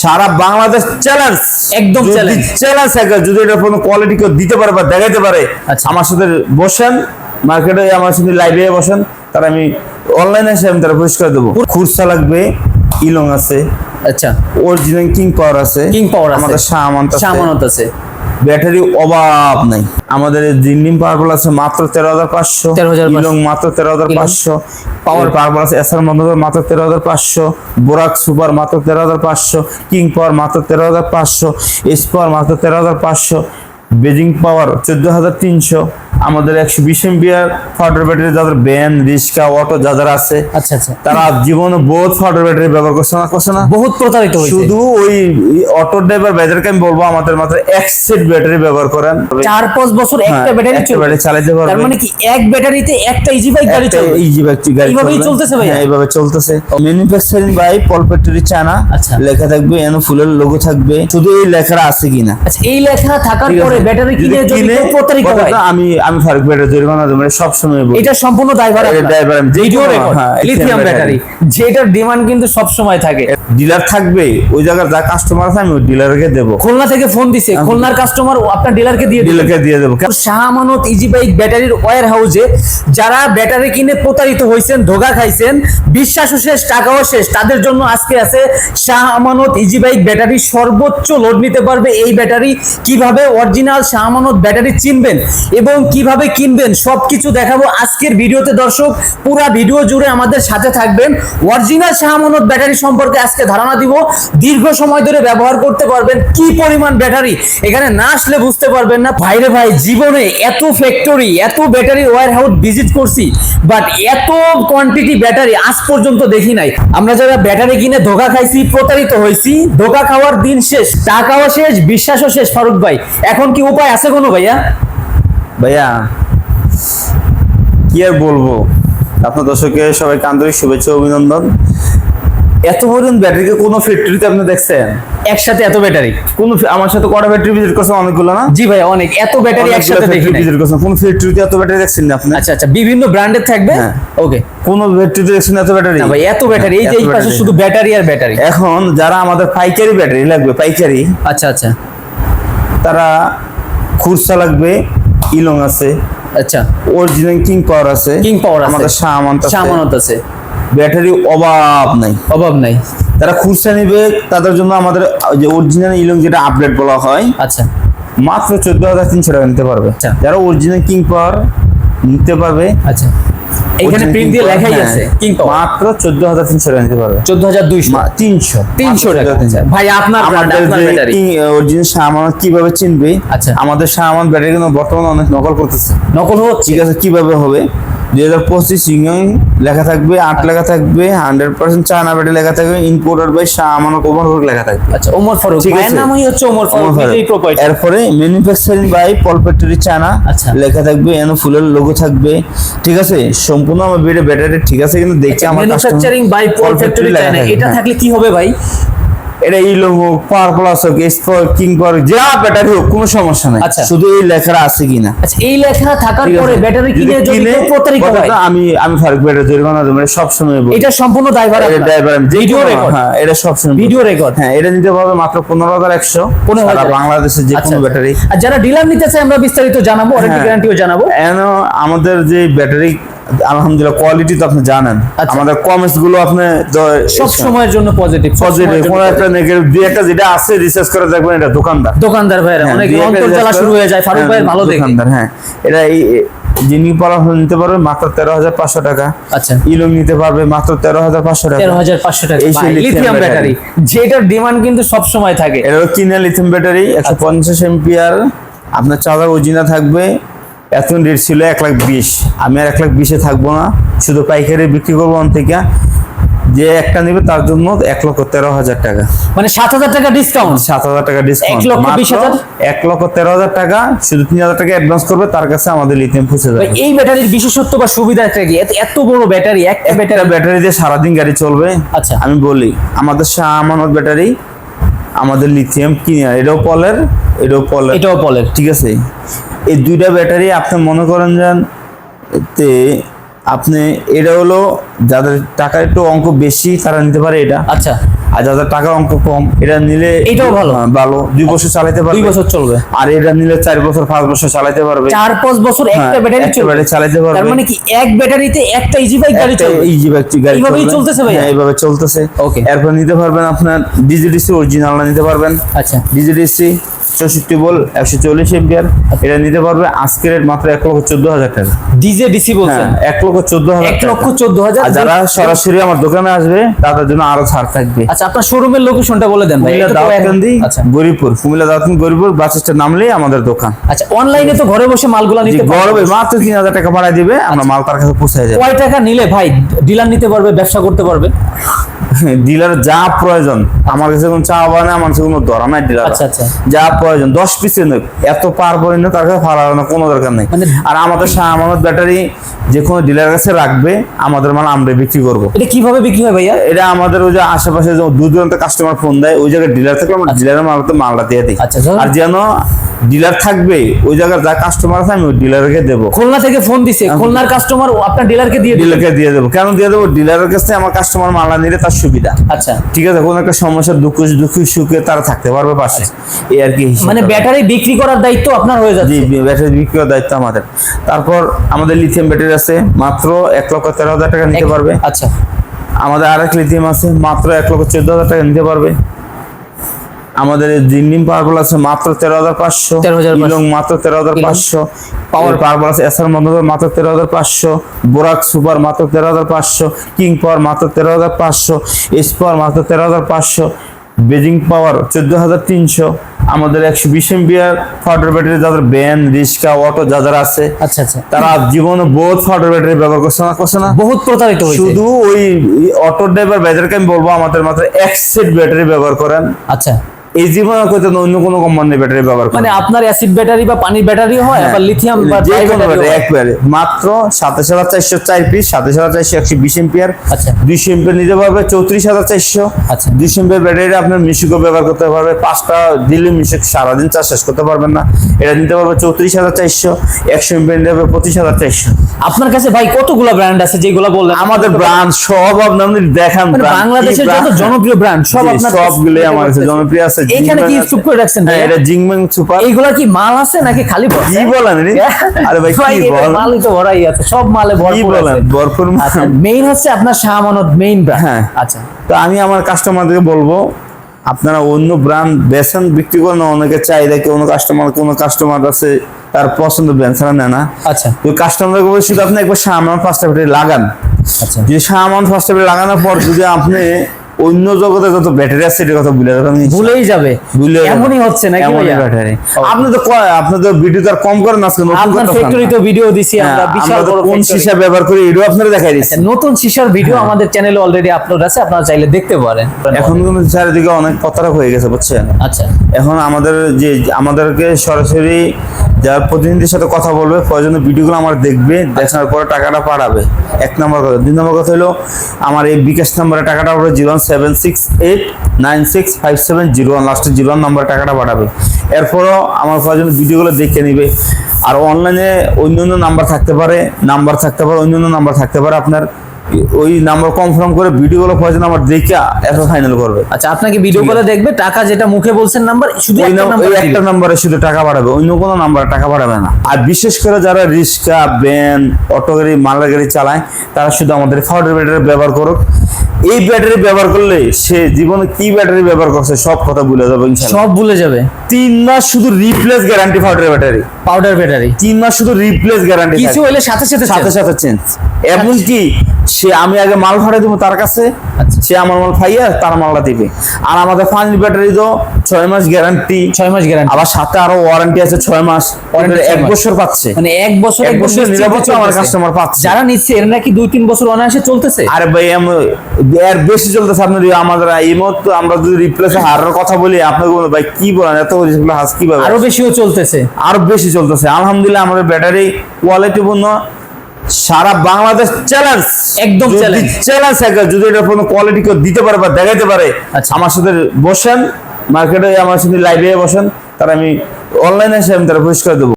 সারা Bangladesh challenge একদম। Challenge যদি এটা কোনো কোয়ালিটি কেউ দিতে পারে বা দেখাইতে পারে আচ্ছা। আমার সাথে বসেন মার্কেটে আমার সাথে লাইভে বসেন তার আমি অনলাইনে এসে আমি তারা পরিষ্কার দেবো। খুরসা লাগবে ইলং আছে আচ্ছা। অরিজিনাল কিং পাওয়ার আছে কিং পাওয়ার আছে। আমাদের আছে। সামানত আছে। ব্যাটারি অভাব নাই। আমাদের জিন্ডিম পাওয়ার আছে মাত্র তেরো হাজার পাঁচশো। 13,500 ইলং মাত্র তেরো হাজার পাঁচশো। পাওয়ার পাওয়ার আছে এসআর মন্ডল মাত্র তেরো হাজার পাঁচশো। বোরাক সুপার মাত্র তেরো হাজার পাঁচশো। কিং পাওয়ার মাত্র তেরো হাজার পাঁচশো। এস পাওয়ার মাত্র তেরো হাজার পাঁচশো। বেজিং পাওয়ার চোদ্দ হাজার তিনশো আমাদের একশো বিশ এমবিআর ফাটার ব্যাটারি যাদের ভ্যান রিক্সা অটো যাদের আছে আচ্ছা আচ্ছা। তারা জীবনে বহুত ফাটার ব্যাটারি ব্যবহার করছে না করছে না? বহুত প্রতারিত শুধু ওই অটো ড্রাইভার ভাইদেরকে আমি বলব আমাদের মাত্র এক সেট ব্যাটারি ব্যবহার করেন। চার পাঁচ বছর একটা ব্যাটারি ব্যাটারি চালাতে পারবে। মানে কি এক ব্যাটারিতে একটা ইজি বাইক গাড়ি চলবে? ইজি বাইক গাড়ি এইভাবেই। চলতেছে ভাইয়া? হ্যাঁ, এইভাবে চলতেছে। ম্যানুফ্যাকচারিং বাই পলপেটরি চায়না আচ্ছা। লেখা থাকবে এন ফুলের লোগো থাকবে। শুধু এই লেখাটা আছে কিনা? আচ্ছা এই লেখা থাকার পরে ব্যাটারি কিনে যদি প্রতারিত হয়। আমি আমি ফারুক ব্যাটারি জরিমানা দেবো মানে সবসময় বলি। এটা সম্পূর্ণ ড্রাইভার আমি যে ভিডিও কোনো- রেকর্ড হ্যাঁ, লিথিয়াম ব্যাটারি যেটার ডিমান্ড কিন্তু সব সময় থাকে। ডিলার থাকবে ওই জায়গার যা কাস্টমার আছে আমি ওই ডিলারকে দেবো। খুলনা থেকে ফোন দিছে খুলনার কাস্টমার আপনার ডিলারকে দিয়ে ডিলারকে দিয়ে দেবো। শাহ আমানত ইজি বাইক ব্যাটারির ওয়্যার হাউসে যারা ব্যাটারি কিনে প্রতারিত হয়েছেন ধোকা খাইছেন বিশ্বাসও শেষ টাকাও শেষ তাদের জন্য আজকে আছে Shah Amanat easy bike battery সর্বোচ্চ লোড নিতে পারবে এই ব্যাটারি কীভাবে? অরিজিনাল শাহ আমানত ব্যাটারি চিনবেন এবং কীভাবে কিনবেন সবকিছু দেখাবো আজকের ভিডিওতে দর্শক, পুরা ভিডিও জুড়ে আমাদের সাথে থাকবেন। অরিজিনাল শাহ আমানত ব্যাটারি সম্পর্কে আজকে ধারণা দিব, দীর্ঘ সময় ধরে ব্যবহার করতে পারবেন, কি পরিমাণ ব্যাটারি এখানে না আসলে বুঝতে পারবেন না। ভাইরে ভাই, জীবনে এত ফ্যাক্টরি এত ব্যাটারি ওয়্যার হাউস ভিজিট করছি বাট এত কোয়ান্টিটি ব্যাটারি আজ পর্যন্ত দেখি নাই। আমরা যারা ব্যাটারি কিনে ধোকা খাইছি, প্রতারিত হয়েছি ধোকা খাওয়ার দিন শেষ টাকাও শেষ, বিশ্বাসও শেষ, ফারুক ভাই। এখন কি উপায় আছে কোনো ভাইয়া? ভাইয়া কি আর বলব? আপনার দর্শকের সবাইকে আন্তরিক শুভেচ্ছা অভিনন্দন। এত পর্যন্ত ব্যাটারিকে কোনো ফ্যাক্টরিতে আপনি দেখছেন? একসাথে এত ব্যাটারি? কোন আমার সাথে কটা ব্যাটারি ভিজিট করছেন? অনেকগুলো না? জি ভাই অনেক। এত ব্যাটারি একসাথে দেখি ভিজিট করছেন। কোন ফ্যাক্টরিতে এত ব্যাটারি দেখছেন না আপনি? আচ্ছা আচ্ছা। বিভিন্ন ব্র্যান্ডের থাকবে? হ্যাঁ। ওকে। কোন ফ্যাক্টরিতে দেখছেন এত ব্যাটারি? না ভাই এত ব্যাটারি। এই যে এই পাশে শুধু ব্যাটারি আর ব্যাটারি। এখন যারা আমাদের পাইকারি ব্যাটারি লাগবে পাইকারি আচ্ছা আচ্ছা। তারা খুরসা লাগবে ইলং আছে আচ্ছা। অরিজিনাল কিং পাওয়ার আছে কিং পাওয়ার আছে। আমাদের সামানত আছে। সামানত আছে। ব্যাটারি অভাব নাই। অভাব নাই। তারা খুরসা নেবে তাদের জন্য আমাদের যে অরিজিনাল ইলং যেটা আপডেট বলা হয় আচ্ছা। মাত্র চোদ্দ হাজার তিনশো টাকা নিতে পারবে। আচ্ছা। যারা অরিজিনাল কিং পাওয়ার নিতে পারবে আচ্ছা। এখানে প্রিন্ট দিয়ে লেখাই আছে কিন্তু মাত্র চোদ্দ হাজার তিনশো টাকা নিতে পারবে। চোদ্দ হাজার দুইশো তিনশো। তিনশো টাকা ভাই আপনার আমাদের সামান অরিজিনাল শাহমানত কীভাবে চিনবে? আচ্ছা। আমাদের সামান ব্যাটারি কিন্তু বর্তমানে অনেক নকল করতেছে। নকল হচ্ছে? ঠিক আছে কীভাবে হবে? দুই হাজার পঁচিশ ইউনিয়ন লেখা থাকবে আট লেখা থাকবে হান্ড্রেড পার্সেন্ট চায়না ব্যাটারি লেখা থাকবে ইম্পোর্টার বাই শাহমানত ওভার লেখা থাকবে। আচ্ছা ওমর ফারুক ঠিক আছে। নামই হচ্ছে ওমর ফারুক এরপরে ম্যানুফ্যাকচারিং বাই পলপেটরি চায়না আচ্ছা। লেখা থাকবে এন ফুলের লোগো থাকবে। ঠিক আছে? সম্পূর্ণ আমার বেডে ব্যাটারি ঠিক আছে কিন্তু দেখে আমার manufacturing by Paul factory China এটা থাকলে কি হবে ভাই? এটা ইলো হোক পাওয়ার প্লাস হোক এসপর কিং পাওয়ার যা ব্যাটারি হোক কোনো সমস্যা নাই। আচ্ছা। শুধু এই লেখাটা আছে কিনা। আচ্ছা এই লেখা থাকার পরে ব্যাটারি কিনে যদি প্রতারিত হয়। আমি আমি ফারুক ব্যাটারি জরিমানা দেবো সব সময় এটা সম্পূর্ণ ড্রাইভার এটা ড্রাইভার ভিডিও রেকর্ড হ্যাঁ এটা সব সময় ভিডিও রেকর্ড হ্যাঁ এটা নিতে পারবে মাত্র পনেরো হাজার একশো। 15,000 সারা বাংলাদেশের যে আচ্ছা, কোনো আচ্ছা। ব্যাটারি। আর যারা ডিলার নিতে চায় আমরা বিস্তারিত জানাব ওয়ারেন্টি। গ্যারান্টিও জানাব। এন আমাদের যে ব্যাটারি আলহামদুলিল্লাহ কোয়ালিটি তো আপনি জানেন। আচ্ছা। আমাদের কমেন্টসগুলো আপনি সব সময়ের জন্য পজিটিভ পজিটিভ কোনো একটা নেগেটিভ দুই একটা যেটা আছে রিসার্চ করে দেখবেন এটা দোকানদার। দোকানদার ভাইয়েরা হ্যাঁ, অনেক অন্তর জ্বালা শুরু হয়ে যায় ফারুক হ্যাঁ, ভাইয়ের ভালো দেখে। দোকানদার হ্যাঁ। এটা এই যিনি পড়াশোনা নিতে পারবে মাত্র তেরো হাজার পাঁচশো টাকা। আচ্ছা। ইলং নিতে পারবে মাত্র তেরো হাজার পাঁচশো টাকা। তেরো হাজার পাঁচশো টাকা। লিথিয়াম ব্যাটারি যেটার ডিমান্ড কিন্তু সব সময় থাকে। এটা কিনা লিথিয়াম ব্যাটারি একশো পঞ্চাশ এমপিআর। আপনার চার্জার ওজিনা থাকবে এত রেট ছিল এক লাখ বিশ। আমি আর এক লাখ বিশে থাকব না। শুধু পাইকারি বিক্রি করব অন থেকে। যে একটা নেবে তার জন্য এক লক্ষ তেরো হাজার টাকা। মানে সাত হাজার টাকা ডিসকাউন্ট সাত হাজার টাকা ডিসকাউন্ট এক লক্ষ তেরো হাজার টাকা। শুধু তিন হাজার টাকা অ্যাডভান্স করবে তার কাছে আমাদের লিথিয়াম পৌঁছে যাবে এই ব্যাটারির বিশেষত্ব বা সুবিধা সুবিধাটা কি? এত- বড় ব্যাটারি একটা ব্যাটারি এটা ব্যাটারি দিয়ে সারাদিন গাড়ি চলবে। আচ্ছা। আমি বলি আমাদের শাহ আমানত ব্যাটারি আমাদের লিথিয়াম কিনে এটাও পলের এটাও পলের। এটাও পলের। ঠিক আছে? এই দুইটা ব্যাটারি আপনি মনে করেন যান তে আপনি এটা হলো যাদের টাকা একটু অঙ্ক বেশি তারা নিতে পারে এটা। আচ্ছা। আর যাদের টাকা অঙ্ক কম এটা নিলে এটাও ভালো। হ্যাঁ, ভালো। দুই বছর চালাতে পারবে। দুই বছর চলবে। আর এটা নিলে চার বছর পাঁচ বছর চালাতে পারবে। চার পাঁচ বছর একটা হ্যাঁ, ব্যাটারি চলবে। ব্যাটারি চালাতে পারবে। তার মানে কি এক ব্যাটারিতে একটা ইজি বাইক গাড়ি চলবে? ইজি বাইক গাড়ি এইভাবেই চলতেছে ভাইয়া? হ্যাঁ, এইভাবে চলতেছে। ওকে এরপর নিতে পারবেন আপনার ডিজিডিসি অরিজিনালটা নিতে পারবেন। আচ্ছা। ডিজিডিসি চৌষট্টি বল একশো চল্লিশ এম্পিয়ার এটা নিতে পারবে আজকের রেট মাত্র এক লক্ষ চোদ্দ হাজার টাকা। ডিজে ডিসি বলছেন? হ্যাঁ এক লক্ষ চোদ্দ হাজার এক লক্ষ চোদ্দ হাজার যারা সরাসরি আমার দোকানে আসবে তাদের জন্য আরও ছাড় থাকবে। আচ্ছা আপনার শোরুমের লোকেশনটা বলে দেন আচ্ছা। গরিপুর। কুমিল্লা দাউদকান্দি গরিপুর বাস স্ট্যান্ড নামলেই আমাদের দোকান। আচ্ছা অনলাইনে তো ঘরে বসে মালগুলা নিতে পারবে। মাত্র তিন হাজার টাকা ভাড়া দিবে আমরা মাল তার কাছে পৌঁছে যাবে কয় টাকা নিলে ভাই ডিলার নিতে পারবে ব্যবসা করতে পারবে? ডিলার যা প্রয়োজন আমার কাছে কোনো চা বানা আমার কাছে কোনো ধরা নাই ডিলার। আচ্ছা, আচ্ছা। যা প্রয়োজন দশ পিসের নয় এত পার পরে না তার কাছে ভাড়া না কোনো দরকার নেই। মানে- আর আমাদের শাহ ব্যাটারি যে কোনো ডিলারের কাছে রাখবে আমাদের মাল আমরা বিক্রি করব। এটা কীভাবে বিক্রি হয় ভাইয়া? এটা আমাদের ওই যে আশেপাশে যে দূর দূরান্ত কাস্টমার ফোন দেয় ওই জায়গায় ডিলার থাকলে আমরা ডিলারের মালতে মালটা দিয়ে দিই। আচ্ছা, আর যেন ডিলার থাকবে ওই জায়গার যা কাস্টমার আছে আমি ওই ডিলারকে দেবো। খুলনা থেকে ফোন দিছে খুলনার কাস্টমার আপনার ডিলারকে দিয়ে ডিলারকে দিয়ে দেবো। কেন দিয়ে দেবো? ডিলারের কাছে আমার কাস্টমার মালটা নিলে তার সুবিধা। আচ্ছা। ঠিক আছে কোনো একটা সমস্যা দুঃখ দুঃখ সুখে তারা থাকতে পারবে পাশে। এই আর কি মানে ব্যাটারি বিক্রি করার দায়িত্ব আপনার হয়ে জি ব্যাটারি বিক্রি করার দায়িত্ব আমাদের। তারপর আমাদের লিথিয়াম ব্যাটারি আছে মাত্র এক লক্ষ তেরো হাজার টাকা নিতে পারবে। আচ্ছা। আমাদের আরেক লিথিয়াম আছে মাত্র এক লক্ষ চোদ্দ হাজার টাকা নিতে পারবে। আমাদের জিন্ডিম পাওয়ারফুল আছে মাত্র তেরো হাজার পাঁচশো 13,500 ইলং মাত্র তেরো হাজার পাঁচশো পাওয়ার পাওয়ারফুল আছে এসআর মন্ডল মাত্র তেরো হাজার পাঁচশো বোরাক সুপার মাত্র তেরো হাজার পাঁচশো কিং পাওয়ার মাত্র তেরো হাজার পাঁচশো এস পাওয়ার মাত্র তেরো হাজার পাঁচশো বেজিং পাওয়ার চোদ্দ হাজার তিনশো আমাদের একশো বিশ এমবিআর ফাউডার ব্যাটারি যাদের ভ্যান রিক্সা অটো যা যারা আছে আচ্ছা আচ্ছা। তারা জীবনে বহুত ফাউডার ব্যাটারি ব্যবহার করছে না করছে না? বহুত প্রতারিত শুধু ওই অটো ড্রাইভার ব্যাটারিকে আমি বলব আমাদের মাত্র এক সেট ব্যাটারি ব্যবহার করেন। আচ্ছা। এই অন্য কোনো কোম্পানির ব্যাটারি ব্যবহার মানে আপনার অ্যাসিড ব্যাটারি বা পানির ব্যাটারি হয় আবার লিথিয়াম বা। যে কোনো ব্যাটারি একবারে। মাত্র সাতাশ হাজার চারশো চার পিস সাতাশ হাজার চারশো একশো বিশ এম্পিয়ার আচ্ছা। দুইশো এম্পিয়ার নিতে পারবে চৌত্রিশ হাজার চারশো। আচ্ছা। দুইশো এম্পিয়ার ব্যাটারি আপনার মিশুকও ব্যবহার করতে পারবে। পাঁচটা দিলে মিশুক সারাদিন চার্জ শেষ করতে পারবেন না। এটা নিতে পারবে চৌত্রিশ হাজার চারশো। একশো এম্পিয়ার নিতে পারবে পঁচিশ হাজার চারশো। আপনার কাছে ভাই কতগুলো ব্র্যান্ড আছে যেগুলো বললেন? আমাদের ব্রান্ড সব আপনার দেখান মানে বাংলাদেশের যত জনপ্রিয় ব্র্যান্ড সব আপনার সবগুলোই আমার কাছে জনপ্রিয় আছে এইখানে কি চুপ করে রাখছেন হ্যাঁ এটা জিংম্যান সুপার। এইগুলা কি মাল আছে নাকি খালি বক্স? কি বলেন রে? আরে ভাই কি বলেন? মালই তো ভরাই আছে সব মালে ভরপুর আছে। ভরপুর আচ্ছা মেইন হচ্ছে আপনার শাহমানত মেইন ব্র্যান্ড হ্যাঁ। আচ্ছা। তো আমি আমার কাস্টমারদেরকে বলব আপনারা অন্য ব্র্যান্ড বেসন বিক্রি করেন অনেকে চাহিদা কোনো কাস্টমার কোনো কাস্টমার আছে তার পছন্দ ব্র্যান্ড ছাড়া নেয় না। আচ্ছা। তো কাস্টমারকে বলে শুধু আপনি একবার সামান ফার্স্ট লাগান। আচ্ছা। যদি সামান ফার্স্ট লাগানোর পর যদি আপনি অন্য জগতে যত ব্যাটারি আছে সেটার কথা ভুলে যাবেন ভুলেই যাবে। এমনই হচ্ছে নাকি এমনই ব্যাটারি আপনি তো আপনি তো ভিডিও তো আর কম করেন আজকে নতুন আপনার ফ্যাক্টরিতে ভিডিও দিছি আমরা হ্যাঁ, বিশাল বড় কোন। সিসা ব্যবহার করি এটাও আপনারা দেখাই দিচ্ছি। আচ্ছা, নতুন শিশার ভিডিও আমাদের চ্যানেলে অলরেডি আপলোড আছে আপনারা চাইলে দেখতে পারেন। এখন কিন্তু চারিদিকে অনেক প্রতারক হয়ে গেছে বুঝছেন? আচ্ছা। এখন আমাদের যে আমাদেরকে সরাসরি যার প্রতিনিধির সাথে কথা বলবে, প্রয়োজনে ভিডিওগুলো আমার দেখবে, দেখার পরে টাকাটা পাঠাবে। এক নম্বর কথা। দুই নম্বর কথা হলো, আমার এই বিকাশ নম্বরে টাকাটা পড়বে zero one seven six eight nine six five seven zero one. লাস্টে জিরো ওয়ান নম্বরে টাকাটা পাঠাবে। এরপরও আমার প্রয়োজনে ভিডিওগুলো দেখে নিবে। আর অনলাইনে অন্য অন্য নাম্বার থাকতে পারে নাম্বার থাকতে পারে অন্য অন্য নাম্বার থাকতে পারে আপনার। ওই নাম্বার কনফার্ম করে ভিডিওগুলো প্রয়োজন আমার দেখে এরপর ফাইনাল করবে। আচ্ছা আপনাকে ভিডিও করে দেখবে টাকা যেটা মুখে বলছেন নাম্বার শুধু একটা নাম্বার একটা নাম্বারে শুধু টাকা পাঠাবে অন্য কোনো নাম্বারে টাকা পাঠাবে না। আর বিশেষ করে যারা রিক্সা ভ্যান অটো গাড়ি মালগাড়ি গাড়ি চালায় তারা শুধু আমাদের ফাউডার ব্যাটারি ব্যবহার করুক। এই ব্যাটারি ব্যবহার করলে সে জীবনে কি ব্যাটারি ব্যবহার করছে সব কথা ভুলে যাবে ইনশাআল্লাহ। সব ভুলে যাবে। তিন মাস শুধু replace guarantee powder battery powder battery তিন মাস শুধু রিপ্লেস গ্যারান্টি কিছু হলে সাথে সাথে সাথে সাথে চেঞ্জ এমন কি সে আমি আগে মাল ফাটাই দেবো তার কাছে আচ্ছা। সে আমার মাল ফাইয়া তার মালটা দিবে। আর আমাদের ফাইনাল ব্যাটারি তো ছয় মাস গ্যারান্টি ছয় মাস গ্যারান্টি আবার সাথে আরও ওয়ারেন্টি আছে ছয় মাস। এক বছর পাচ্ছে। মানে এক বছর এক বছর নিরাপত্তা আমার কাস্টমার পাচ্ছে। যারা নিচ্ছে এর নাকি দুই তিন বছর অনায়াসে চলতেছে? আরে ভাই আমি- এর বেশি চলতেছে আপনার এই আমাদের এই মুহূর্তে আমরা যদি রিপ্লেস হারের কথা বলি আপনাকে বলব, ভাই কি বলেন? এত হাস কীভাবে? আরও বেশিও চলতেছে। আরও বেশি চলতেছে। আলহামদুলিল্লাহ আমাদের ব্যাটারি কোয়ালিটিপূর্ণ সারা বাংলাদেশ চ্যালেঞ্জ একদম চ্যালেঞ্জ চ্যালেঞ্জ যদি এটা কোনো কোয়ালিটি কেউ দিতে পারে বা দেখাইতে পারে আচ্ছা। আমার সাথে বসেন মার্কেটে আমার সাথে লাইভে বসেন তার আমি অনলাইনে এসে আমি তারা পরিষ্কার দেবো।